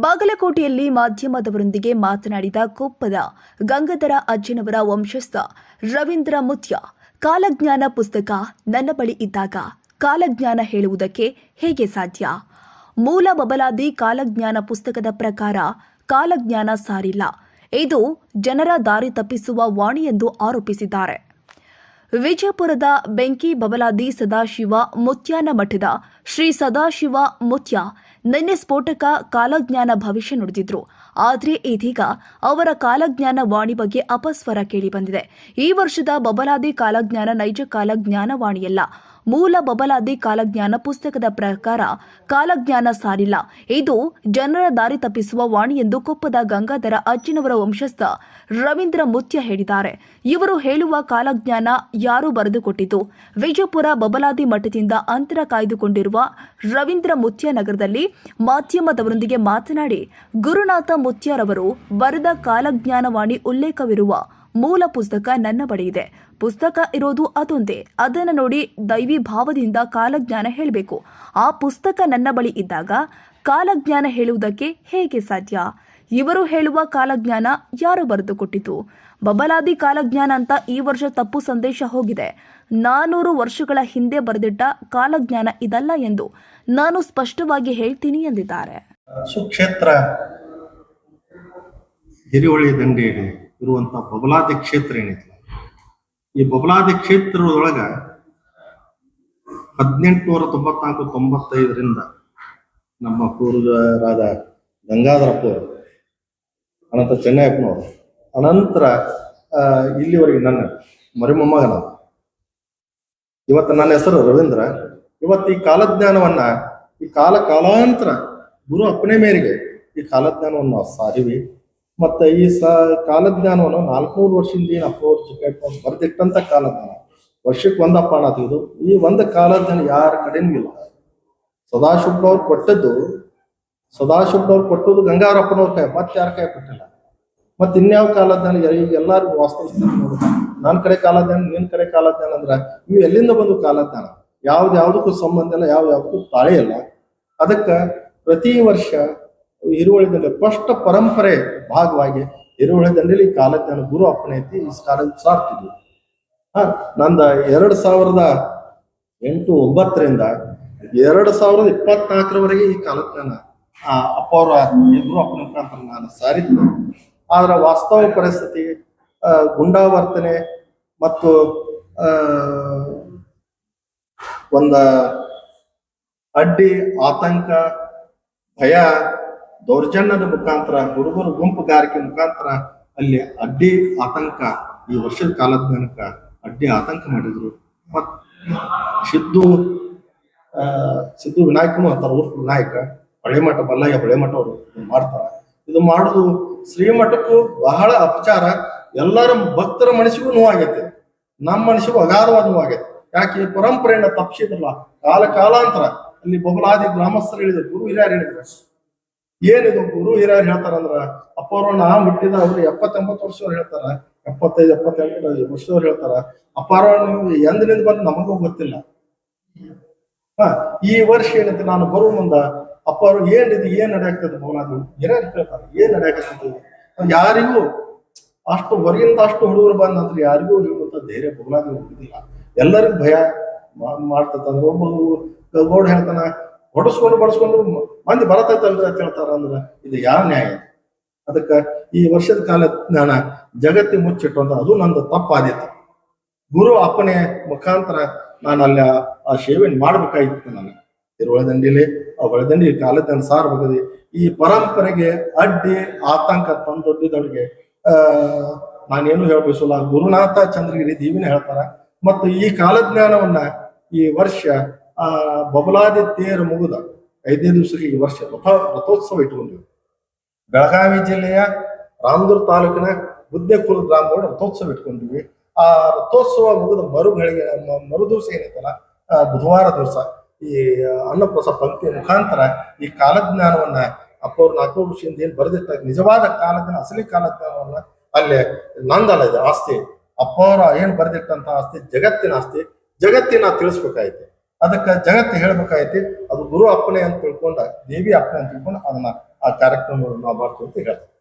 ಬಾಗಲಕೋಟೆಯಲ್ಲಿ ಮಾಧ್ಯಮದವರೊಂದಿಗೆ ಮಾತನಾಡಿದ ಕೊಪ್ಪದ ಗಂಗಧರ ಅಜ್ಜನವರ ವಂಶಸ್ಥ ರವೀಂದ್ರ ಮುತ್ಯ, ಕಾಲಜ್ಞಾನ ಪುಸ್ತಕ ನನ್ನ ಬಳಿ ಇದ್ದಾಗ ಕಾಲಜ್ಞಾನ ಹೇಳುವುದಕ್ಕೆ ಹೇಗೆ ಸಾಧ್ಯ? ಮೂಲ ಬಬಲಾದಿ ಕಾಲಜ್ಞಾನ ಪುಸ್ತಕದ ಪ್ರಕಾರ ಕಾಲಜ್ಞಾನ ಸಾರಿಲ್ಲ. ಇದು ಜನರ ದಾರಿ ತಪ್ಪಿಸುವ ವಾಣಿ ಎಂದು ಆರೋಪಿಸಿದ್ದಾರೆ. ವಿಜಯಪುರದ ಬೆಂಕಿ ಬಬಲಾದಿ ಸದಾಶಿವ ಮುತ್ಯಾನ ಮಠದ ಶ್ರೀ ಸದಾಶಿವ ಮುತ್ಯ ನಿನ್ನೆ ಸ್ಫೋಟಕ ಕಾಲಜ್ಞಾನ ಭವಿಷ್ಯ ನುಡಿದಿದ್ರು. ಆದರೆ ಇದೀಗ ಅವರ ಕಾಲಜ್ಞಾನ ವಾಣಿ ಬಗ್ಗೆ ಅಪಸ್ವರ ಕೇಳಿಬಂದಿದೆ ಈ ವರ್ಷದ ಬಬಲಾದಿ ಕಾಲಜ್ಞಾನ ನೈಜ ಕಾಲಜ್ಞಾನವಾಣಿಯಲ್ಲ ಮೂಲ ಬಬಲಾದಿ ಕಾಲಜ್ಞಾನ ಪುಸ್ತಕದ ಪ್ರಕಾರ ಕಾಲಜ್ಞಾನ ಸಾರಿಲ್ಲ. ಇದು ಜನರ ದಾರಿ ತಪ್ಪಿಸುವ ವಾಣಿ ಎಂದು ಕೊಪ್ಪದ ಗಂಗಾಧರ ಅಜ್ಜಿನವರ ವಂಶಸ್ಥ ರವೀಂದ್ರ ಮುತ್ಯ ಹೇಳಿದ್ದಾರೆ. ಇವರು ಹೇಳುವ ಕಾಲಜ್ಞಾನ ಯಾರು ಬರೆದುಕೊಟ್ಟಿತು? ವಿಜಯಪುರ ಬಬಲಾದಿ ಮಠದಿಂದ ಅಂತರ ಕಾಯ್ದುಕೊಂಡಿರುವ ರವೀಂದ್ರ ಮುತ್ಯ ನಗರದಲ್ಲಿ ಮಾಧ್ಯಮದವರೊಂದಿಗೆ ಮಾತನಾಡಿ, ಗುರುನಾಥ ಮುತ್ಯರವರು ಬರೆದ ಕಾಲಜ್ಞಾನವಾಣಿ ಉಲ್ಲೇಖವಿರುವ ಮೂಲ ಪುಸ್ತಕ ನನ್ನ ಬಳಿ ಇದೆ. ಪುಸ್ತಕ ಇರೋದು ಅದೊಂದೇ. ಅದನ್ನು ನೋಡಿ ದೈವಿ ಭಾವದಿಂದ ಕಾಲಜ್ಞಾನ ಹೇಳಬೇಕು. ಆ ಪುಸ್ತಕ ನನ್ನ ಬಳಿ ಇದ್ದಾಗ ಕಾಲಜ್ಞಾನ ಹೇಳುವುದಕ್ಕೆ ಹೇಗೆ ಸಾಧ್ಯ? ಇವರು ಹೇಳುವ ಕಾಲಜ್ಞಾನ ಯಾರು ಬರೆದುಕೊಟ್ಟಿತು? ಬಬಲಾದಿ ಕಾಲಜ್ಞಾನ ಅಂತ ಈ ವರ್ಷ ತಪ್ಪು ಸಂದೇಶ ಹೋಗಿದೆ. ನಾನೂರು ವರ್ಷಗಳ ಹಿಂದೆ ಬರೆದಿಟ್ಟ ಕಾಲಜ್ಞಾನ ಇದಲ್ಲ ಎಂದು ನಾನು ಸ್ಪಷ್ಟವಾಗಿ ಹೇಳ್ತೀನಿ ಎಂದಿದ್ದಾರೆ. ಸುಕ್ಷೇತ್ರ ಹಿರಿಹೊಳಿ ದಂಡೆಯಲ್ಲಿ ಇರುವಂತ ಬಬಲಾದಿ ಕ್ಷೇತ್ರ ಏನೈತಿ ಈ ಬಬಲಾದಿ ಕ್ಷೇತ್ರದೊಳಗ ಹದಿನೆಂಟುನೂರ ತೊಂಬತ್ನಾಲ್ಕು ತೊಂಬತ್ತೈದರಿಂದ ನಮ್ಮ ಪೂರ್ವಜರಾದ ಗಂಗಾಧರಪ್ಪ ಅನಂತ ಅನಂತರ ಚೆನ್ನಯ್ಯಪ್ಪನವರು, ಅನಂತರ ಇಲ್ಲಿವರೆಗೆ ನನ್ನ ಮರಿಮೊಮ್ಮಗನ ಇವತ್ತು ನನ್ನ ಹೆಸರು ರವೀಂದ್ರ. ಇವತ್ತು ಈ ಕಾಲಜ್ಞಾನವನ್ನ, ಈ ಕಾಲ ಕಾಲಾಂತರ ಗುರು ಅಪ್ಪಣೆ ಮೇರೆಗೆ ಈ ಕಾಲಜ್ಞಾನವನ್ನು ನಾವು ಸಾರಿವಿ. ಮತ್ತೆ ಈ ಸ ಕಾಲಜ್ಞಾನವನ್ನು ನಾಲ್ಕುನೂರು ವರ್ಷದಿಂದ ಏನು ಅಪ್ಪ ಚಿಕ್ಕ ಬರೆದಿಟ್ಟಂತ ಕಾಲಜ್ಞಾನ. ವರ್ಷಕ್ಕೆ ಒಂದಪ್ಪ ತೆಗೆದು ಈ ಒಂದು ಕಾಲಜ್ಞಾನ ಯಾರ ಕಡೆನೂ ಇಲ್ಲ. ಸದಾಶಿವನವ್ರು ಕೊಟ್ಟದ್ದು ಸದಾಶಿವನವ್ರು ಕೊಟ್ಟದ್ದು ಗಂಗಾರಪ್ಪನವ್ರ ಕೈ, ಮತ್ತೆ ಯಾರ ಕೈ ಕೊಟ್ಟಿಲ್ಲ. ಮತ್ತೆ ಇನ್ಯಾವ ಕಾಲಜ್ಞಾನ ಈಗ ಎಲ್ಲರಿಗೂ ವಾಸ್ತವಿಸ್ತಾರೆ ನೋಡು. ನನ್ನ ಕಡೆ ಕಾಲಜ್ಞಾನ ನಿನ್ನ ಕಡೆ ಕಾಲಜ್ಞಾನ ಅಂದ್ರೆ ಇವು ಎಲ್ಲಿಂದ ಬಂದು ಕಾಲಜ್ಞಾನ? ಯಾವ್ದು ಯಾವುದಕ್ಕೂ ಸಂಬಂಧ ಇಲ್ಲ, ಯಾವ ಯಾವ್ದಕ್ಕೂ ತಾಳೆ ಇಲ್ಲ. ಅದಕ್ಕ ಪ್ರತಿ ವರ್ಷ ಹಿರುವಳಿ ದಂಡೆ ಸ್ಪಷ್ಟ ಪರಂಪರೆ ಭಾಗವಾಗಿ ಹಿರುವಳಿ ದಂಡೆಲಿ ಈ ಕಾಲಜ್ಞಾನ ಗುರು ಅಪ್ಪಣೆ ಐತಿ, ಈ ಕಾಲ ಸಾರ್ತಿದ್ವಿ. ಹಾ, ನಂದ ಎರಡ್ ಸಾವಿರದ ಎಂಟು ಒಂಬತ್ತರಿಂದ ಎರಡ್ ಸಾವಿರದ ಇಪ್ಪತ್ನಾಲ್ಕರವರೆಗೆ ಈ ಕಾಲಜ್ಞಾನ, ಆ ಅಪ್ಪ ಅವರ ಗುರು ಅಪ್ಪನ ಮುಖಾಂತರ ನಾನು ಸಾರಿದ್ದೆ. ಆದ್ರ ವಾಸ್ತವ ಪರಿಸ್ಥಿತಿ ಗುಂಡಾವರ್ತನೆ ಮತ್ತು ಒಂದ ಅಡ್ಡಿ, ಆತಂಕ, ಭಯ ದೌರ್ಜನ್ಯದ ಮುಖಾಂತರ ಗುಂಪು ಗುಂಪುಗಾರಿಕೆ ಮುಖಾಂತರ ಅಲ್ಲಿ ಅಡ್ಡಿ ಆತಂಕ, ಈ ವರ್ಷದ ಕಾಲದ ತನಕ ಅಡ್ಡಿ ಆತಂಕ ಮಾಡಿದ್ರು. ಮತ್ ಸಿದ್ದು ಸಿದ್ದು ವಿನಾಯಕನು ಅಂತಾರ ಊರ್ ವಿನಾಯಕ. ಹೊಳೆಮಠ ಬಲ್ಲಯ್ಯ ಹೊಳೆಮಠ ಅವರು ಮಾಡ್ತಾರ. ಇದು ಮಾಡುದು ಶ್ರೀಮಠಕ್ಕೂ ಬಹಳ ಅಪಚಾರ. ಎಲ್ಲರ ಭಕ್ತರ ಮನಸ್ಸಿಗೂ ನೋವಾಗೈತೆ. ನಮ್ಮ ಮನಸ್ಸಿಗೂ ಅಗಾಧವಾದ ನೋವಾಗೈತೆ. ಯಾಕೆ ಪರಂಪರೆಯನ್ನ ತಪ್ಪಿಸಿದ್ರಲ್ಲ? ಕಾಲ ಕಾಲಾಂತರ ಅಲ್ಲಿ ಬಬಲಾದಿ ಗ್ರಾಮಸ್ಥರು ಹೇಳಿದ್ರು, ಗುರು ಹಿರಿಯರು ಹೇಳಿದ್ರು. ಏನಿದು ಗುರು ಹಿರಿಯರು ಹೇಳ್ತಾರಂದ್ರ ಅಪ್ಪವ್ರು ನಾ ಹುಟ್ಟಿದ ಅವ್ರು ಎಪ್ಪತ್ತೆಂಬತ್ತು ವರ್ಷದವ್ರು ಹೇಳ್ತಾರ, ಎಪ್ಪತ್ತೈದು, ಎಪ್ಪತ್ತೆಂಟು ವರ್ಷದವ್ರು ಹೇಳ್ತಾರ, ಅಪ್ಪಾರ ನೀವು ಎಂದಿನಿಂದ ಬಂದು ನಮಗೂ ಗೊತ್ತಿಲ್ಲ. ಹ, ಈ ವರ್ಷ ಏನಂತ ನಾನು ಬರುವ ಮುಂದ ಅಪ್ಪಾರು ಏನಿದು, ಏನ್ ನಡೆಯಾಗ್ತದೆ ಭವನಾದ್ರು ಹಿರಿಯರು ಹೇಳ್ತಾರೆ ಏನ್ ನಡೆಯಾಕತ್ತದ ಯಾರಿಗೂ ಅಷ್ಟು ಹೊರಗಿಂದ ಅಷ್ಟು ಹುಡುಗರು ಬಂದ ನಂತರ ಯಾರಿಗೂ ಹೇಳುವಂತ ಧೈರ್ಯ ಭವನಾದ್ರು ಹೋಗುದಿಲ್ಲ ಎಲ್ಲರಿಗೂ ಭಯ ಮಾಡ್ತಂದ್ರೆ ಒಬ್ಬ ಗೌಡ ಹೇಳ್ತಾನ ಹೊಡಸ್ಕೊಂಡು ಬಡಿಸ್ಕೊಂಡು ಮಂದಿ ಬರತೈತಲ್ರಿ ಅಂತ ಹೇಳ್ತಾರ ಅಂದ್ರೆ ಇದು ಯಾವ ನ್ಯಾಯ ಅದಕ್ಕ ಈ ವರ್ಷದ ಕಾಲ ಜ್ಞಾನ ಜಗತ್ತಿ ಮುಚ್ಚಿಟ್ಟು ಅಂತ ಅದು ನಂದು ತಪ್ಪಾದಿತ್ತು ಗುರು ಅಪ್ಪನೆ ಮುಖಾಂತರ ನಾನು ಅಲ್ಲಿ ಆ- ಆ ಸೇವೆ ಮಾಡ್ಬೇಕಾಗಿತ್ತು ನಾನು ತಿರುವಳದಂಡಿಲಿ ಆ ಒಳದಂಡಿ ಕಾಲದ ಸಾರ್ಬೇಕಾದ್ರೆ ಈ ಪರಂಪರೆಗೆ ಅಡ್ಡಿ ಆತಂಕ ತಂದೊಡ್ಡಿದವರಿಗೆ ಆ, ನಾನೇನು ಹೇಳ್ಬಿಸಲ್ಲ ಗುರುನಾಥ ಚಂದ್ರಗಿರಿ ದೀವಿನ ಹೇಳ್ತಾರ. ಮತ್ತು ಈ ಕಾಲಜ್ಞಾನವನ್ನ ಈ ವರ್ಷ ಆ ಬಬಲಾದಿ ತೇರು ಮುಗಿದ ಐದನೇ ದಿವಸಕ್ಕೆ ಈ ವರ್ಷ ರಥ ರಥೋತ್ಸವ ಇಟ್ಟುಕೊಂಡಿವೆ ಬೆಳಗಾವಿ ಜಿಲ್ಲೆಯ ರಾಮದುರ್ ತಾಲೂಕಿನ ಬುದ್ಧಕುಲ ಗ್ರಾಮದಲ್ಲಿ ರಥೋತ್ಸವ ಇಟ್ಕೊಂಡಿವಿ ಆ ರಥೋತ್ಸವ ಮುಗಿದ ಮರುಗಳಿಗೆ ಮರು ದಿವಸ ಏನೈತಲ್ಲ ಬುಧವಾರ ದಿವಸ ಈ ಅನ್ನಪ್ರಸ ಪಂಕ್ತಿಯ ಮುಖಾಂತರ ಈ ಕಾಲಜ್ಞಾನವನ್ನ ಅಪ್ಪವ್ರು ನಾಲ್ಕೂರು ಏನು ಏನ್ ಬರೆದಿಟ್ಟ ನಿಜವಾದ ಕಾಲಜ್ಞಾನ, ಅಸಲಿ ಕಾಲಜ್ಞಾನವನ್ನ ಅಲ್ಲಿ ನಂದಲ್ಲ ಇದೆ, ಆಸ್ತಿ. ಅಪ್ಪವ್ರ ಏನು ಬರೆದಿಟ್ಟಂತ ಆಸ್ತಿ? ಜಗತ್ತಿನ ಆಸ್ತಿ. ಜಗತ್ತಿನ ತಿಳಿಸ್ಬೇಕಾಯ್ತು. ಅದಕ್ಕ ಜಗತ್ತು ಹೇಳ್ಬೇಕಾಯ್ತಿ, ಅದು ಗುರು ಅಪ್ಪಣೆ ಅಂತ ತಿಳ್ಕೊಂಡ, ದೇವಿ ಅಪ್ಪಣೆ ಅಂತ ತಿಳ್ಕೊಂಡು ಅದನ್ನ ಆ ಕಾರ್ಯಕ್ರಮವನ್ನು ನಾವು ಮಾಡ್ತೀವಿ ಅಂತ ಹೇಳ್ತಾರೆ